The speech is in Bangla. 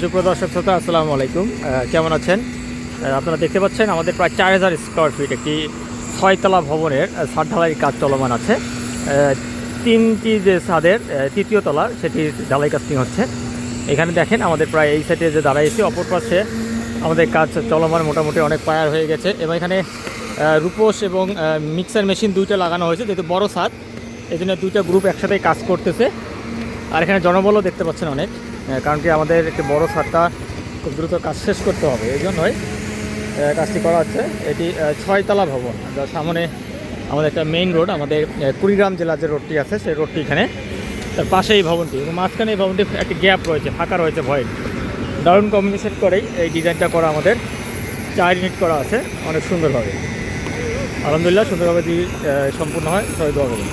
সুপ্রদর্শক শ্রোতা, আসসালামু আলাইকুম। কেমন আছেন? আপনারা দেখতে পাচ্ছেন আমাদের প্রায় চার হাজার স্কোয়ার ফিট একটি ছয়তলা ভবনের ছাদ ঢালাইয়ের কাজ চলমান আছে। তিনটি যে ছাদের তৃতীয় তলা, সেটি ঢালাই কাস্টিং হচ্ছে। এখানে দেখেন আমাদের প্রায় এই সাইডে যে দাঁড়াইছি, অপর পাশে আমাদের কাজ চলমান মোটামুটি অনেক পায়ার হয়ে গেছে। এবং এখানে রূপোস এবং মিক্সার মেশিন দুইটা লাগানো হয়েছে, যেহেতু বড় ছাদ। এই জন্য দুইটা গ্রুপ একসাথেই কাজ করতেছে। আর এখানে জনবলও দেখতে পাচ্ছেন অনেক কারণ কি আমাদের একটি বড় ছাদটা খুব দ্রুত কাজ শেষ করতে হবে এই জন্যই কাজটি করা হচ্ছে। এটি ছয়তলা ভবন, যার সামনে আমাদের একটা মেইন রোড আমাদের কুড়িগ্রাম জেলার যে রোডটি আছে, সেই রোডটি এখানে। তার পাশে এই ভবনটি, এবং মাঝখানে এই ভবনটি একটি গ্যাপ রয়েছে, ফাঁকা রয়েছে ভয়েড দারুণ কম্বিনেশন করেই এই ডিজাইনটা করা আমাদের, চার ইউনিট করা আছে, অনেক সুন্দরভাবে। আলহামদুলিল্লাহ সুন্দরভাবে সম্পূর্ণ হয়। সবাই দোয়া করুন।